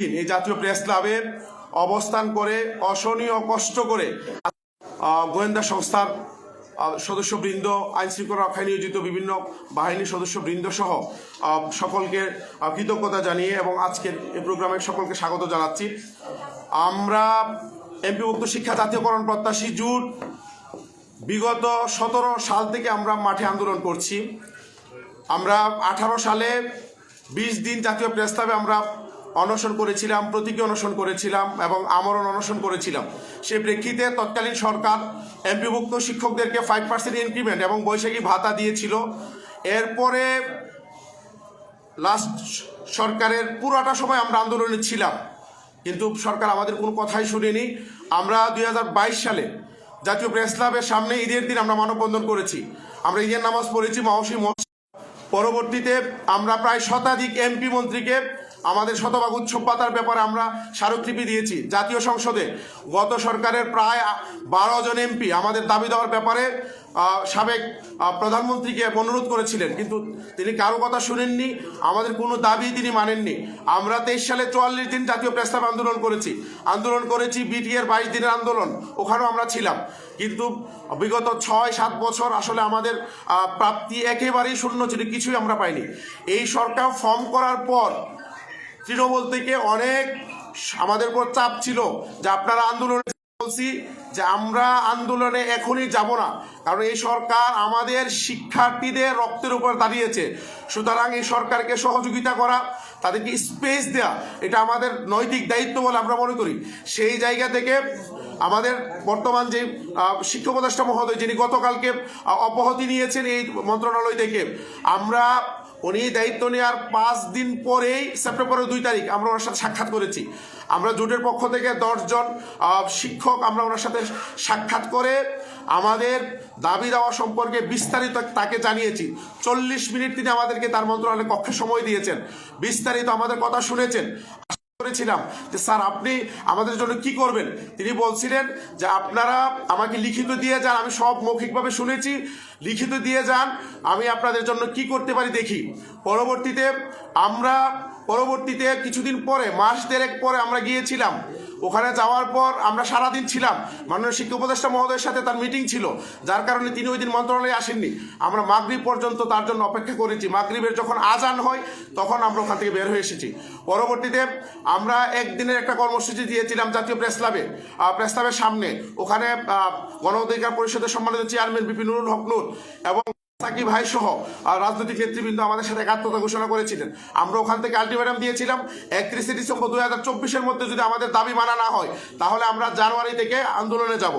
এই জাতীয় প্রেস ক্লাবে অবস্থান করে, অসহনীয়, কষ্ট করে গোয়েন্দা সংস্থার সদস্যবৃন্দ আইন শৃঙ্খলা রক্ষায় নিয়োজিত বিভিন্ন বাহিনীর সদস্যবৃন্দ সহ সকলকে কৃতজ্ঞতা জানিয়ে এবং আজকের এই প্রোগ্রামে সকলকে স্বাগত জানাচ্ছি। আমরা এমপি এমপিভুক্ত শিক্ষা জাতীয়করণ প্রত্যাশী জুট বিগত সতেরো সাল থেকে আমরা মাঠে আন্দোলন করছি। আমরা আঠারো সালে বিশ দিন জাতীয় প্রেস ক্লাবে আমরা অনশন করেছিলাম, প্রতীকী অনশন করেছিলাম এবং আমরণ অনশন করেছিলাম। সেই প্রেক্ষিতে তৎকালীন সরকার এমপিভুক্ত শিক্ষকদেরকে ফাইভ পার্সেন্ট ইনক্রিমেন্ট এবং বৈশাখী ভাতা দিয়েছিল। এরপরে লাস্ট সরকারের পুরোটা সময় আমরা আন্দোলনে ছিলাম। কিন্তু সরকার আমাদের কোনো কথাই শুনেনি। আমরা দু হাজার বাইশ সালে জাতীয় প্রেস ক্লাবের সামনে ঈদের দিন আমরা মানববন্ধন করেছি। আমরা ঈদের নামাজ পড়েছি মহসী পরবর্তীতে আমরা প্রায় শতাধিক এমপি মন্ত্রীকে আমাদের শতভাগ উৎসব পাতার ব্যাপারে আমরা স্মারকলিপি দিয়েছি জাতীয় সংসদে। গত সরকারের প্রায় বারো জন এমপি আমাদের দাবি দেওয়ার ব্যাপারে সাবেক প্রধানমন্ত্রীকে অনুরোধ করেছিলেন, কিন্তু তিনি কারও কথা শুনেননি, আমাদের কোনো দাবি তিনি মানেননি। আমরা তেইশ সালে চুয়াল্লিশ দিন জাতীয় প্রস্তাব আন্দোলন করেছি। আন্দোলন করেছি বিটিএর বাইশ দিনের আন্দোলন, ওখানেও আমরা ছিলাম। কিন্তু বিগত ছয়, সাত বছর আসলে আমাদের প্রাপ্তি একেবারেই শূন্য ছিল, কিছুই আমরা পাইনি। এই সরকার ফর্ম করার পর তৃণমূল থেকে অনেক আমাদের উপর চাপ ছিল যে আপনারা আন্দোলনে বলছি যে আমরা আন্দোলনে এখনই যাব না। কারণ এই সরকার আমাদের শিক্ষার্থীদের রক্তের উপর দাঁড়িয়েছে। সুতরাং এই সরকারকে সহযোগিতা করা, তাদেরকে স্পেস দেওয়া এটা আমাদের নৈতিক দায়িত্ব বলে আমরা মনে করি। সেই জায়গা থেকে আমাদের বর্তমান যে শিক্ষা উপদেষ্টা মহোদয়, যিনি গতকালকে অব্যাহতি নিয়েছেন এই মন্ত্রণালয় থেকে, আমরা উনি দায়িত্ব নেওয়ার পাঁচ দিন পরেই সেপ্টেম্বরের দুই তারিখ আমরা ওনার সাথে সাক্ষাৎ করেছি। আমরা জোটের পক্ষ থেকে দশজন শিক্ষক আমরা ওনার সাথে সাক্ষাৎ করে আমাদের দাবি দেওয়া সম্পর্কে বিস্তারিত তাকে জানিয়েছি। চল্লিশ মিনিট তিনি আমাদেরকে তার মন্ত্রণালয়ের কক্ষে সময় দিয়েছেন। বিস্তারিত আমাদের কথা শুনেছেন। করেছিলাম যে, স্যার, আপনি আমাদের জন্য কি করবেন? তিনি বলছিলেন যে, আপনারা আমাকে লিখিত দিয়ে যান, আমি সব মৌখিকভাবে শুনেছি। লিখিত দিয়ে যান, আমি আপনাদের জন্য কি করতে পারি দেখি। পরবর্তীতে আমরা পরবর্তীতে কিছুদিন পরে, মাস দেড়েক পরে আমরা গিয়েছিলাম। ওখানে যাওয়ার পর আমরা সারাদিন ছিলাম। মাননীয় শিক্ষা উপদেষ্টা মহোদয়ের সাথে তার মিটিং ছিল, যার কারণে তিনি ওই দিন মন্ত্রণালয়ে আসেননি। আমরা মাগরিব পর্যন্ত তার জন্য অপেক্ষা করেছি। মাগরিবের যখন আজান হয়, তখন আমরা ওখান থেকে বের হয়ে এসেছি। পরবর্তীতে আমরা একদিনের একটা কর্মসূচি দিয়েছিলাম জাতীয় প্রেস ক্লাবে প্রেস ক্লাবের সামনে। ওখানে গণ অধিকার পরিষদের সম্মানিত চেয়ারম্যান বিপিনুরুল হক নূর এবং সাকিব ভাই সহ রাজনৈতিক নেতৃবৃন্দ আমাদের সাথে একাত্মতা ঘোষণা করেছিলেন। আমরা ওখান থেকে আলটিমেটাম দিয়েছিলাম, একত্রিশে ডিসেম্বর দুই হাজার চব্বিশের মধ্যে যদি আমাদের দাবি মানা না হয়, তাহলে আমরা জানুয়ারি থেকে আন্দোলনে যাব।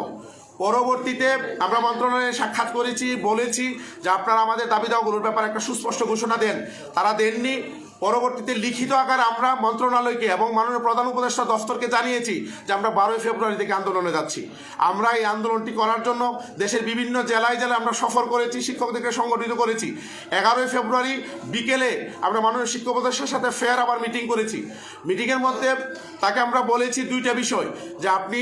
পরবর্তীতে আমরা মন্ত্রণালয়ে সাক্ষাৎ করেছি, বলেছি যে আপনারা আমাদের দাবি দেওয়াগুলোর ব্যাপারে একটা সুস্পষ্ট ঘোষণা দেন। তারা দেননি। পরবর্তীতে লিখিত আকারে আমরা মন্ত্রণালয়কে এবং মাননীয় প্রধান উপদেষ্টা দফতরকে জানিয়েছি যে আমরা বারোই ফেব্রুয়ারি থেকে আন্দোলনে যাচ্ছি। আমরা এই আন্দোলনটি করার জন্য দেশের বিভিন্ন জেলায় জেলায় আমরা সফর করেছি, শিক্ষকদেরকে সংগঠিত করেছি। এগারোই ফেব্রুয়ারি বিকেলে আমরা মাননীয় শিক্ষক উপদেষ্টার সাথে ফেয়ার আবার মিটিং করেছি। মিটিংয়ের মধ্যে তাকে আমরা বলেছি দুইটা বিষয়, যে আপনি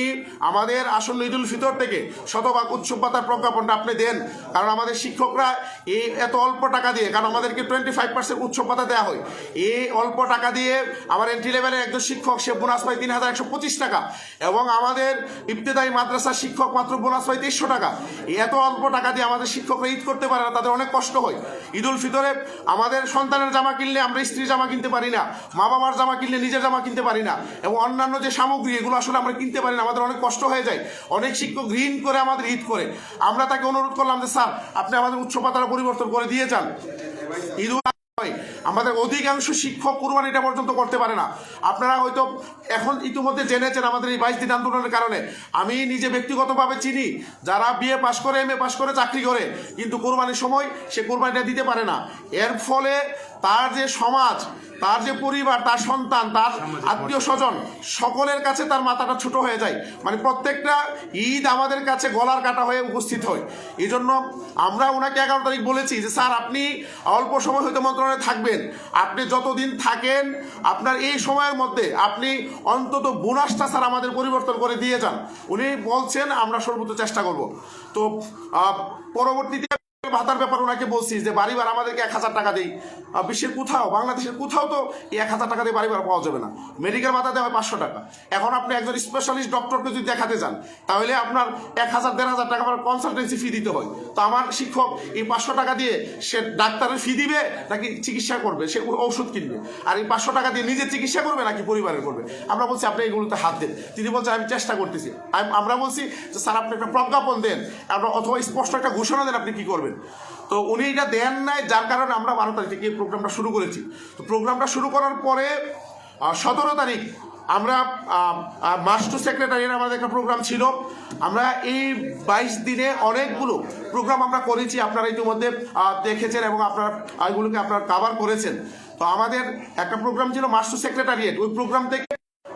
আমাদের আসন্ন ঈদুল ফিতর থেকে শতভাগ উৎসব পাতার প্রজ্ঞাপনটা আপনি দেন, কারণ আমাদের শিক্ষকরা এই এত অল্প টাকা দিয়ে, কারণ আমাদেরকে টোয়েন্টি ফাইভ পার্সেন্ট উৎসব পাতা দেওয়া হয়। এই অল্প টাকা দিয়ে আমার এন্ট্রি লেভেলের একজন শিক্ষক, সে বোনাস পায় তিন হাজার একশো পঁচিশ টাকা এবং আমাদের ইবতেদায়ী মাদ্রাসার শিক্ষক মাত্র বোনাস পায় তেইশশো টাকা। এত অল্প টাকা দিয়ে আমাদের শিক্ষকরা ঈদ করতে পারে না, তাদের অনেক কষ্ট হয়। ঈদুল ফিতরে আমাদের সন্তানের জামা কিনলে আমরা স্ত্রীর জামা কিনতে পারি না মা বাবার জামা কিনলে নিজের জামা কিনতে পারি না এবং অন্যান্য যে সামগ্রী, এগুলো আসলে আমরা কিনতে পারি না, আমাদের অনেক কষ্ট হয়ে যায়। অনেক শিক্ষক ঋণ করে আমাদের ঈদ করে। আমরা তাকে অনুরোধ করলাম যে, স্যার, আপনি আমাদের উচ্চপাতারা পরিবর্তন করে দিয়ে যান। হয়। আমাদের অধিকাংশ শিক্ষক কুরবানিটা পর্যন্ত করতে পারে না। আপনারা হয়তো এখন ইতিমধ্যে জেনেছেন আমাদের এই বাইশ দিন আন্দোলনের কারণে। আমি নিজে ব্যক্তিগতভাবে চিনি যারা বিএ পাশ করে এম এ পাশ করে চাকরি করে কিন্তু কোরবানির সময় সে কোরবানিটা দিতে পারে না। এর ফলে তার যে সমাজ তার যে পরিবার তার সন্তান তার আত্মীয় স্বজন সকলের কাছে তার মাথাটা ছোট হয়ে যায়। মানে প্রত্যেকটা ঈদ আমাদের কাছে গলার কাটা হয়ে উপস্থিত হয়। এই জন্য আমরা ওনাকে এগারো তারিখ বলেছি যে স্যার আপনি অল্প সময় হয়তো মন্ত্রণালয়ে থাকবেন। আপনি যতদিন থাকেন, আপনার এই সময়ের মধ্যে আপনি অন্তত বোনাসটা স্যার আমাদের পরিবর্তন করে দিয়ে যান। উনি বলছেন, আমরা সর্বোচ্চ চেষ্টা করব। তো পরবর্তীতে ভাতার ব্যাপার ওনাকে বলছি যে বাড়ি ভাড়া আমাদেরকে এক হাজার টাকা দেই। বিশ্বের কোথাও, বাংলাদেশের কোথাও তো এই এক হাজার টাকা দিয়ে বাড়ি পাওয়া যাবে না। মেডিকেল ভাতা দেওয়া হয় পাঁচশো টাকা। এখন আপনি একজন স্পেশালিস্ট ডক্টরকে যদি দেখাতে যান, তাহলে আপনার এক হাজার, দেড় হাজার টাকা আপনার কনসালটেন্সি ফি দিতে হয়। তো আমার শিক্ষক এই পাঁচশো টাকা দিয়ে সে ডাক্তারের ফি দিবে নাকি চিকিৎসা করবে? সে ঔষধ কিনবে। আর এই পাঁচশো টাকা দিয়ে নিজে চিকিৎসা করবে নাকি পরিবারের করবে? আমরা বলছি, আপনি এগুলোতে হাত দেন। তিনি বলছেন, আমি চেষ্টা করতেছি। আমরা বলছি যে, স্যার, আপনি একটা প্রজ্ঞাপন দেন। আমরা অথবা স্পষ্ট একটা ঘোষণা দেন, আপনি কি করবেন? তো উনি এটা দেন নাই, যার কারণে আমরা বারো তারিখ থেকে প্রোগ্রামটা শুরু করেছি। তো প্রোগ্রামটা শুরু করার পরে সতেরো তারিখ আমরা মাস্টার সেক্রেটারির আমাদের একটা প্রোগ্রাম ছিল। আমরা এই বাইশ দিনে অনেকগুলো প্রোগ্রাম আমরা করেছি। আপনারা ইতিমধ্যে দেখেছেন এবং আপনারা এগুলোকে আপনারা কাভার করেছেন। তো আমাদের একটা প্রোগ্রাম ছিল মাস্টার সেক্রেটারিয়েট। ওই প্রোগ্রাম থেকে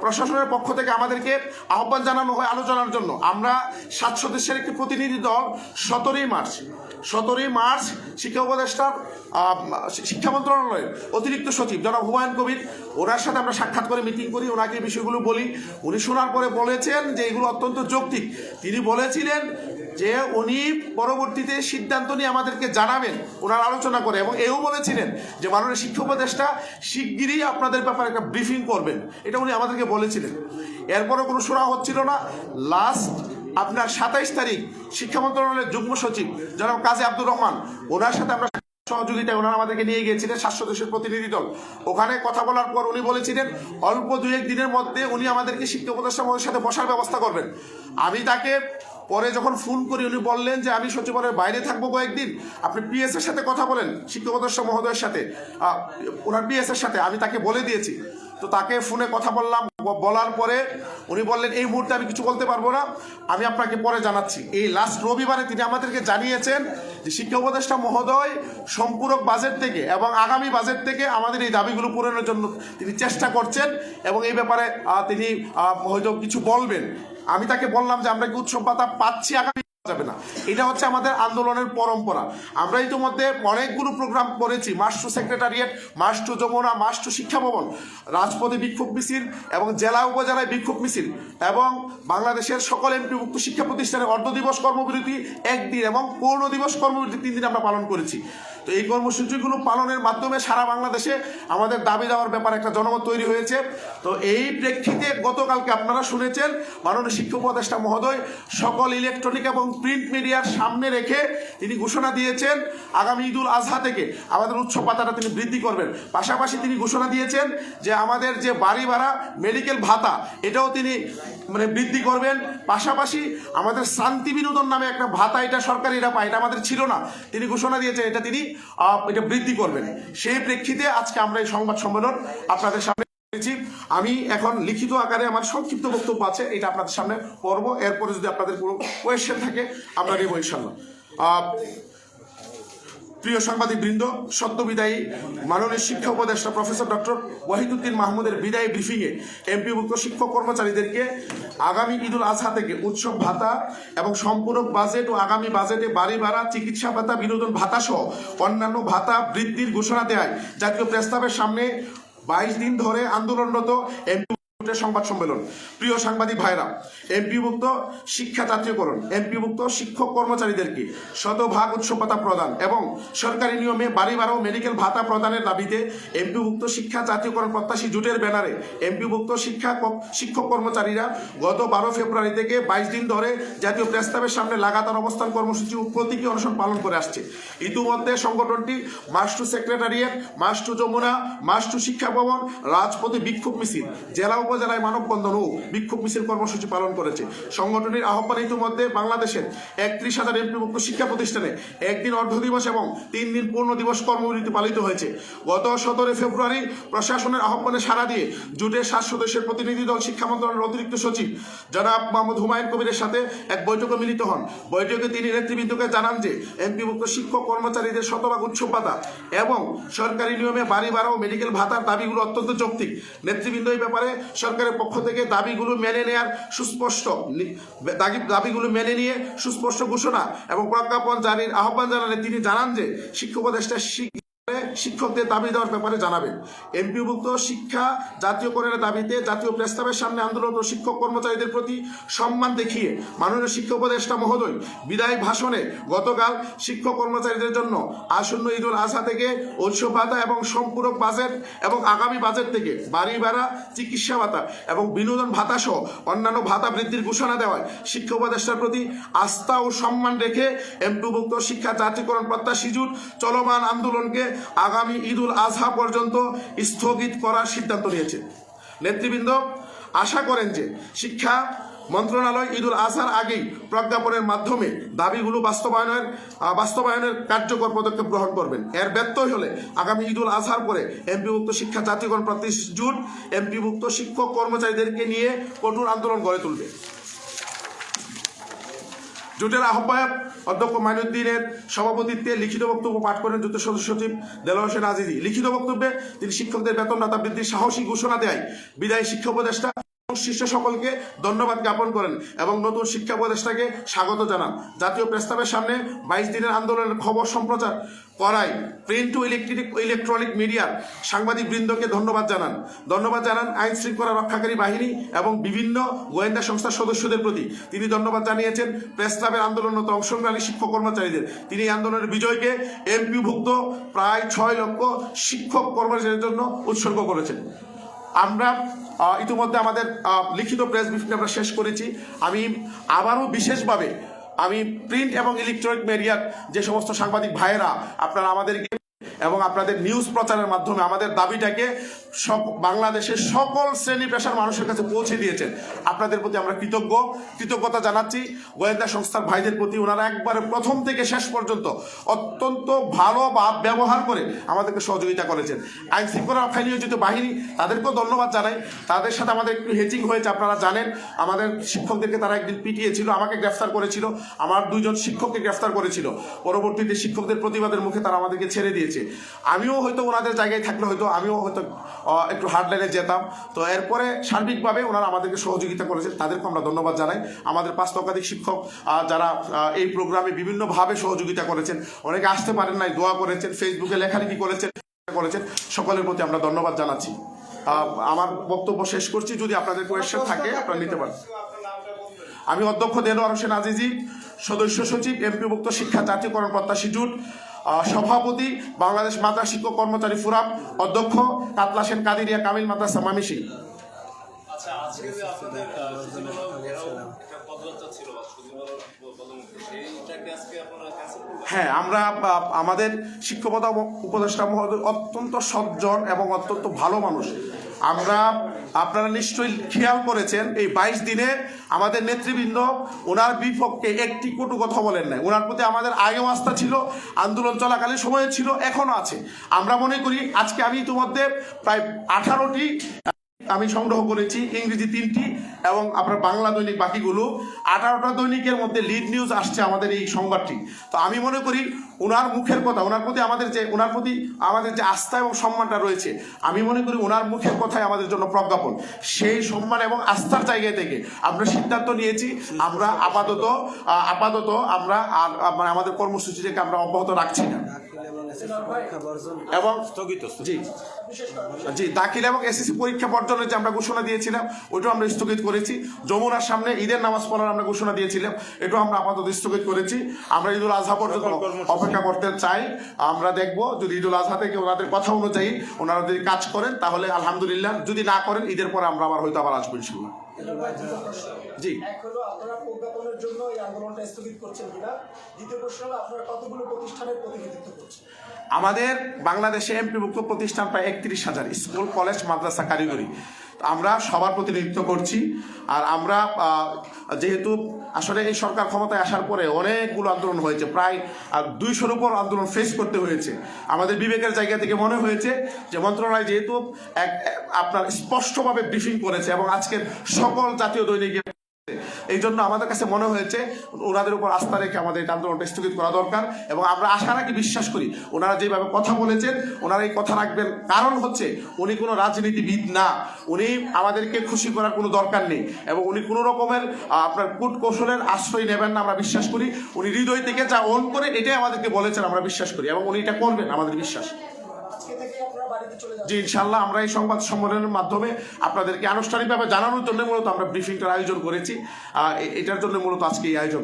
প্রশাসনের পক্ষ থেকে আমাদেরকে আহ্বান জানানো হয় আলোচনার জন্য। আমরা সাত সদস্যের একটি প্রতিনিধি দল সতেরোই মার্চ সতেরোই মার্চ শিক্ষা উপদেষ্টার শিক্ষা মন্ত্রণালয়ের অতিরিক্ত সচিব জনাব হুমায়ুন কবির, ওনার সাথে আমরা সাক্ষাৎ করে মিটিং করি, ওনাকে বিষয়গুলো বলি। উনি শোনার পরে বলেছেন যে এগুলো অত্যন্ত যৌক্তিক। তিনি বলেছিলেন যে উনি পরবর্তীতে সিদ্ধান্ত নিয়ে আমাদেরকে জানাবেন, ওনার আলোচনা করে এবং এও বলেছিলেন যে মাননীয় শিক্ষা উপদেষ্টা শিগগিরই আপনাদের ব্যাপারে একটা ব্রিফিং করবেন। এটা উনি আমাদেরকে বলেছিলেন। এরপরও কোনো শোনা হচ্ছিল না। লাস্ট আপনার সাতাইশ তারিখ শিক্ষা মন্ত্রণালয়ের যুগ্ম সচিব জনাব কাজী আব্দুর রহমান, ওনার সাথে আমরা সহযোগিতায় ওনারা আমাদেরকে নিয়ে গিয়েছিলেন সাতশো দেশের প্রতিনিধি দল। ওখানে কথা বলার পর উনি বলেছিলেন, অল্প দু এক দিনের মধ্যে উনি আমাদেরকে শিক্ষা উপদেষ্টা সাথে বসার ব্যবস্থা করবেন। আমি তাকে পরে যখন ফোন করি, উনি বললেন যে, আমি সচিবালয়ের বাইরে থাকব কয়েকদিন। আপনি পিএস এর সাথে কথা বলেন শিক্ষা উপদেষ্টা মহোদয়ের সাথে। ওনার পিএস এর সাথে, আমি তাকে বলে দিয়েছি। তো তাকে ফোনে কথা বললাম বলার পরে উনি বললেন, এই মুহূর্তে আমি কিছু বলতে পারব না, আমি আপনাকে পরে জানাচ্ছি। এই লাস্ট রবিবারে তিনি আমাদেরকে জানিয়েছেন যে, শিক্ষা উপদেষ্টা মহোদয়, সম্পূরক বাজেট থেকে এবং আগামী বাজেট থেকে আমাদের এই দাবিগুলো পূরণের জন্য তিনি চেষ্টা করছেন এবং এই ব্যাপারে তিনি হয়তো কিছু বলবেন। আমি তাকে বললাম যে আমরা কি উৎসব ভাতা পাচ্ছি আগামী যাবে না। এটা হচ্ছে আমাদের আন্দোলনের পরম্পরা। আমরা ইতিমধ্যে অনেকগুলো প্রোগ্রাম করেছি। মাস্টু সেক্রেটারিয়েট মাস্টু যমুনা মাস্টু শিক্ষা ভবন রাজপথে বিক্ষোভ মিছিল এবং জেলা উপজেলায় বিক্ষোভ মিছিল এবং বাংলাদেশের সকল এমপিভুক্ত শিক্ষা প্রতিষ্ঠানে অর্ধ দিবস কর্মবিরতি, একদিন এবং পূর্ণ দিবস কর্মবিরতি তিন দিন আমরা পালন করেছি। তো এই কর্মসূচিগুলো পালনের মাধ্যমে সারা বাংলাদেশে আমাদের দাবি দেওয়ার ব্যাপারে একটা জনমত তৈরি হয়েছে। তো এই প্রেক্ষিতে গতকালকে আপনারা শুনেছেন মাননীয় শিক্ষা উপদেষ্টা মহোদয় সকল ইলেকট্রনিক এবং প্রিন্ট মিডিয়ার সামনে রেখে তিনি ঘোষণা দিয়েছেন, আগামী ঈদুল আজহা থেকে আমাদের উৎসব পাতাটা তিনি বৃদ্ধি করবেন। পাশাপাশি তিনি ঘোষণা দিয়েছেন যে আমাদের যে বাড়ি ভাড়া মেডিকেল ভাতা, এটাও তিনি মানে বৃদ্ধি করবেন। পাশাপাশি আমাদের শান্তি বিনোদন নামে একটা ভাতা এটা সরকারি, এটা পায় এটা আমাদের ছিল না। তিনি ঘোষণা দিয়েছেন, এটা তিনি এটা বৃদ্ধি করবেন। সেই প্রেক্ষিতে আজকে আমরা এই সংবাদ সম্মেলন আপনাদের সামনে। আমি এখন লিখিত আকারে আমার সংক্ষিপ্ত বক্তব্য আছে, এটা আপনাদের সামনে পড়ব। এরপরে যদি আপনাদের কোনো কোয়েশ্চেন থাকে, আমরা নেব ইনশাল্লাহ প্রিয় সাংবাদিক বৃন্দ সদ্য বিদায়ী মাননীয় শিক্ষা উপদেষ্টা প্রফেসর ডক্টর ওয়াহিদুদ্দিন মাহমুদের বিদায়ী ব্রিফিংয়ে এমপিভুক্ত শিক্ষক কর্মচারীদেরকে আগামী ঈদুল আজহা থেকে উৎসব ভাতা এবং সম্পূরক বাজেট ও আগামী বাজেটে বাড়ি ভাড়া, চিকিৎসা ভাতা, বিনোদন ভাতা সহ অন্যান্য ভাতা বৃদ্ধির ঘোষণা দেয়। জাতীয় প্রস্তাবের সামনে বাইশ দিন ধরে আন্দোলনরত এমপি সংবাদ সম্মেলন। প্রিয় সাংবাদিক ভাইরা, এমপিভুক্ত শিক্ষা জাতীয়করণ এমপিভুক্ত শিক্ষক কর্মচারীদেরকে শতভাগ উৎসব ভাতা প্রদান এবং সরকারি নিয়মে বাড়ি ভাড়া মেডিকেল ভাতা প্রদানের দাবিতে এমপিভুক্ত শিক্ষা জাতীয়করণ প্রত্যাশী জোটের ব্যানারে এমপিভুক্ত শিক্ষা শিক্ষক কর্মচারীরা গত বারো ফেব্রুয়ারি থেকে বাইশ দিন ধরে জাতীয় প্রস্তাবের সামনে লাগাতার অবস্থান কর্মসূচি ও প্রতীকী অনুষ্ঠান পালন করে আসছে। ইতিমধ্যে সংগঠনটি মাস্টু সেক্রেটারিয়েট মাস্টু যমুনা মাস্টু শিক্ষা ভবন, রাজপথে বিক্ষোভ মিছিল, জেলা উপজেলায় মানববন্ধন ও বিক্ষোভ মিছিল কর্মসূচি পালন করেছে। সংগঠনের আহ্বানে ইতিমধ্যে বাংলাদেশের একত্রিশ হাজার এমপিভুক্ত শিক্ষা প্রতিষ্ঠানে একদিন অর্ধ দিবস এবং তিন দিন পূর্ণ দিবস কর্মবিরতি পালিত হয়েছে। গত সতেরোই ফেব্রুয়ারি প্রশাসনের আহ্বানে সাড়া দিয়ে জুটের সাত সদস্যের প্রতিনিধি দল শিক্ষা মন্ত্রণালয়ের অতিরিক্ত সচিব জনাব মোহাম্মদ হুমায়ুন কবিরের সাথে এক বৈঠকে মিলিত হন। বৈঠকে তিনি নেতৃবৃন্দকে জানান যে, এমপিভুক্ত শিক্ষক কর্মচারীদের শতভাগ উৎসব ভাতা এবং সরকারি নিয়মে বাড়ি ভাড়া ও মেডিকেল ভাতার দাবিগুলো অত্যন্ত যৌক্তিক। নেতৃবৃন্দ এই ব্যাপারে সরকারের পক্ষ থেকে দাবিগুলো মেনে নেওয়ার সুস্পষ্ট দাবিগুলো মেনে নিয়ে সুস্পষ্ট ঘোষণা এবং প্রজ্ঞাপন জারির আহ্বান জানালে তিনি জানান যে শিক্ষক উপদেষ্টা শিক্ষকদের দাবি দেওয়ার ব্যাপারে জানাবেন। এমপিভুক্ত শিক্ষা জাতীয়করণের দাবিতে জাতীয় প্রস্তাবের সামনে আন্দোলনরত শিক্ষক কর্মচারীদের প্রতি সম্মান দেখিয়ে মাননীয় শিক্ষা উপদেষ্টা মহোদয় বিদায় ভাষণে গতকাল শিক্ষক কর্মচারীদের জন্য আসন্ন ঈদুল আজহা থেকে উৎসব ভাতা এবং সম্পূরক বাজেট এবং আগামী বাজেট থেকে বাড়ি ভাড়া, চিকিৎসা ভাতা এবং বিনোদন ভাতা সহ অন্যান্য ভাতা বৃদ্ধির ঘোষণা দেওয়ায় শিক্ষা উপদেষ্টার প্রতি আস্থা ও সম্মান রেখে এমপিভুক্ত শিক্ষা জাতীয়করণ প্রত্যাশী জুট চলমান আন্দোলনকে আগামী ঈদুল আজহা পর্যন্ত স্থগিত করার সিদ্ধান্ত নিয়েছে। নেতৃবৃন্দ, আশা করেন যে শিক্ষা মন্ত্রণালয় ঈদুল আজহার আগেই প্রজ্ঞাপনের মাধ্যমে দাবিগুলো বাস্তবায়নের বাস্তবায়নের কার্যকর পদক্ষেপ গ্রহণ করবেন এর ব্যত্যয় হলে আগামী ঈদুল আজহার পরে এমপিভুক্ত শিক্ষা জাতীয়করণ প্রতিষ্ঠা জুট এমপিভুক্ত শিক্ষক কর্মচারীদেরকে নিয়ে কঠোর আন্দোলন গড়ে তুলবে। জোটের আহ্বায়ক অধ্যক্ষ মাইনুদ্দিনের সভাপতিত্বে লিখিত বক্তব্য পাঠ করেন জোটের সদস্য সচিব দেলোয়ার হোসেন আজিজি। লিখিত বক্তব্যে তিনি শিক্ষকদের বেতন ভাতা বৃদ্ধির সাহসী ঘোষণা দেয় বিদায়ী শিক্ষা উপদেষ্টা শীর্ষ সকলকে ধন্যবাদ জ্ঞাপন করেন এবং নতুন শিক্ষা উপদেষ্টাকে স্বাগত জানান। জাতীয় প্রস্তাবের সামনে বাইশ দিনের আন্দোলনের খবর সম্প্রচার করায় প্রিন্ট ও ইলেকট্রিক, ইলেকট্রনিক মিডিয়ার সাংবাদিক বৃন্দকে ধন্যবাদ জানান। ধন্যবাদ জানান আইন শৃঙ্খলা রক্ষাকারী বাহিনী এবং বিভিন্ন গোয়েন্দা সংস্থার সদস্যদের প্রতি। তিনি ধন্যবাদ জানিয়েছেন প্রেস ক্লাবের অংশগ্রহণী শিক্ষক কর্মচারীদের। তিনি আন্দোলনের বিজয়কে এমপিভুক্ত প্রায় ছয় লক্ষ শিক্ষক কর্মচারীদের জন্য উৎসর্গ করেছেন। আমরা ইতিমধ্যে আমাদের লিখিত প্রেস ব্রিফিং আমরা শেষ করেছি। আমি আবারও বিশেষভাবে, আমি প্রিন্ট এবং ইলেকট্রনিক মিডিয়ার যে সমস্ত সাংবাদিক ভাইয়েরা, আপনারা আমাদেরকে এবং আপনাদের নিউজ প্রচারের মাধ্যমে আমাদের দাবিটাকে সব বাংলাদেশের সকল শ্রেণি পেশার মানুষের কাছে পৌঁছে দিয়েছেন। আপনাদের প্রতি আমরা কৃতজ্ঞ। কৃতজ্ঞতা জানাচ্ছি গোয়েন্দা সংস্থার ভাইদের প্রতি। ওনারা একবারে প্রথম থেকে শেষ পর্যন্ত অত্যন্ত ভালো বা ব্যবহার করে আমাদেরকে সহযোগিতা করেছেন। আইন শৃঙ্খলা রক্ষায় নিয়োজিত বাহিনী, তাদেরকেও ধন্যবাদ জানাই। তাদের সাথে আমাদের একটু হেচিং হয়েছে, আপনারা জানেন। আমাদের শিক্ষকদেরকে তারা একদিন পিটিয়েছিল, আমাকে গ্রেফতার করেছিল। আমার দুজন শিক্ষককে গ্রেফতার করেছিল। পরবর্তীতে শিক্ষকদের প্রতিবাদের মুখে তারা আমাদেরকে ছেড়ে দিয়েছে। আমিও হয়তো ওনাদের জায়গায় থাকলে হয়তো আমিও হয়তো একটু হার্ডলাইনে যেতাম। তো এরপরে সার্বিকভাবে ওনারা আমাদেরকে সহযোগিতা করেছেন তাদেরকে আমরা ধন্যবাদ জানাই। আমাদের পাঁচ লক্ষাধিক শিক্ষক যারা এই প্রোগ্রামে বিভিন্নভাবে সহযোগিতা করেছেন। অনেকে আসতে পারেন নাই, দোয়া করেছেন ফেসবুকে লেখালেখি করেছেন করেছেন। সকলের প্রতি আমরা ধন্যবাদ জানাচ্ছি। আমার বক্তব্য শেষ করছি, যদি আপনাদের কোয়েশ্চেন থাকে, আপনারা নিতে পারেন। আমি অধ্যক্ষ দেলোয়ার হোসেন আজিজি, সদস্য সচিব এমপিভুক্ত শিক্ষা জাতীয়করণ প্রত্যাশী জুট। সভাপতি বাংলাদেশ মাদ্রাসা শিক্ষক কর্মচারী ফোরাম অধ্যক্ষ কাতলা সেন কাদিরিয়া কামিল মাদ্রাসা মামিসি আচ্ছা হ্যাঁ আমরা আমাদের শিক্ষকতা উপদেষ্টা মহোদয় অত্যন্ত সজ্জন এবং অত্যন্ত ভালো মানুষ। আমরা, আপনারা নিশ্চয়ই খেয়াল করেছেন, এই বাইশ দিনে আমাদের নেতৃবৃন্দ ওনার বিপক্ষে একটি কটু কথা বলেন নাই। ওনার প্রতি আমাদের আগেও আস্থা ছিল, আন্দোলন চলাকালীন সময়ে ছিল এখনও আছে। আমরা মনে করি, আজকে আমি ইতিমধ্যে প্রায় আঠারোটি আমি সংগ্রহ করেছি, ইংরেজি তিনটি এবং আপনার বাংলা দৈনিক বাকিগুলো। আঠারোটা দৈনিকের মধ্যে লিড নিউজ আসছে আমাদের এই সংবাদটি। তো আমি মনে করি ওনার মুখের কথা, ওনার প্রতি আমাদের যে, ওনার প্রতি আমাদের যে আস্থা এবং সম্মানটা রয়েছে, আমি মনে করি ওনার মুখের কথাই আমাদের জন্য প্রজ্ঞাপন। সেই সম্মান এবং আস্থার জায়গা থেকে আমরা সিদ্ধান্ত নিয়েছি, আমরা আপাতত আপাতত আমরা আর মানে আমাদের কর্মসূচি থেকে আমরা অব্যাহত রাখছি না। এবং স্থগিত জি। জি দাখিল এবং এসএসসি পরীক্ষা বর্জনের যে আমরা ঘোষণা দিয়েছিলাম ওইটাও আমরা স্থগিত করেছি। যমুনার সামনে ঈদের নামাজ পড়ার আমরা ঘোষণা দিয়েছিলাম এটাও আমরা আপাতত স্থগিত করেছি। আমরা ঈদুল আজহা পর্যন্ত অপেক্ষা করতে চাই। আমরা দেখব যদি ঈদুল আজহা থেকে ওনাদের কথা অনুযায়ী ওনারা যদি কাজ করেন তাহলে আলহামদুলিল্লাহ। যদি না করেন ঈদের পরে আমরা আবার হয়তো আবার আসব ইনশাল্লাহ জি। এক হলো আপনারা প্রজ্ঞাপনের জন্য এই আন্দোলনটা স্থগিত করছেন কিনা। দ্বিতীয় প্রশ্ন হলো আপনারা কতগুলো প্রতিষ্ঠানের প্রতিনিধিত্ব করছেন? আমাদের বাংলাদেশে এমপিভুক্ত প্রতিষ্ঠান প্রায় একত্রিশ হাজার স্কুল কলেজ মাদ্রাসা কারিগরি। আমরা সবার প্রতিনিধিত্ব করছি। আর আমরা যেহেতু আসলে এই সরকার ক্ষমতায় আসার পরে অনেকগুলো আন্দোলন হয়েছে। প্রায় আর দুইশোর উপর আন্দোলন ফেস করতে হয়েছে। আমাদের বিবেকের জায়গা থেকে মনে হয়েছে যে মন্ত্রণালয় যেহেতু এক, আপনার স্পষ্টভাবে ব্রিফিং করেছে এবং আজকের সকল জাতীয় দৈনিকে এই জন্য আমাদের কাছে মনে হয়েছে ওনাদের উপর আস্থা রেখে আমাদের এই আন্দোলনটা স্থগিত করা দরকার এবং আমরা আশা রাখি, বিশ্বাস করি ওনারা যেভাবে কথা বলেছেন, ওনারা এই কথা রাখবেন। কারণ হচ্ছে উনি কোনো রাজনীতিবিদ না, উনি আমাদেরকে খুশি করার কোনো দরকার নেই এবং উনি কোনো রকমের আপনার কূট কৌশলের আশ্রয় নেবেন না, আমরা বিশ্বাস করি। উনি হৃদয় থেকে যা অন করে এটাই আমাদেরকে বলেছেন, আমরা বিশ্বাস করি এবং উনি এটা করবেন, আমাদের বিশ্বাস। যে ইনশাল্লাহ আমরা এই সংবাদ সম্মেলনের মাধ্যমে আপনাদেরকে আনুষ্ঠানিকভাবে জানানোর জন্য মূলত আমরা ব্রিফিংটার আয়োজন করেছি। এটার জন্য মূলত আজকে এই আয়োজন।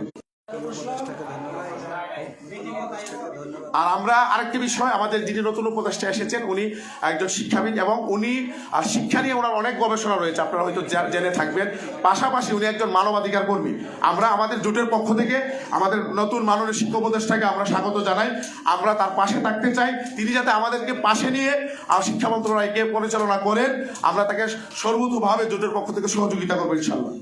আর আমরা আরেকটি বিষয়, আমাদের যিনি নতুন উপদেষ্টা এসেছেন, উনি একজন শিক্ষাবিদ এবং উনি, আর শিক্ষা নিয়ে ওনার অনেক গবেষণা রয়েছে, আপনারা হয়তো জেনে থাকবেন। পাশাপাশি উনি একজন মানবাধিকার কর্মী। আমরা আমাদের জোটের পক্ষ থেকে, আমাদের নতুন মাননীয় শিক্ষা উপদেষ্টাকে আমরা স্বাগত জানাই। আমরা তার পাশে থাকতে চাই। তিনি যাতে আমাদেরকে পাশে নিয়ে, আর শিক্ষা মন্ত্রণালয়কে পরিচালনা করেন। আমরা তাকে সর্বতভাবে জোটের পক্ষ থেকে সহযোগিতা করব ইনশাল্লাহ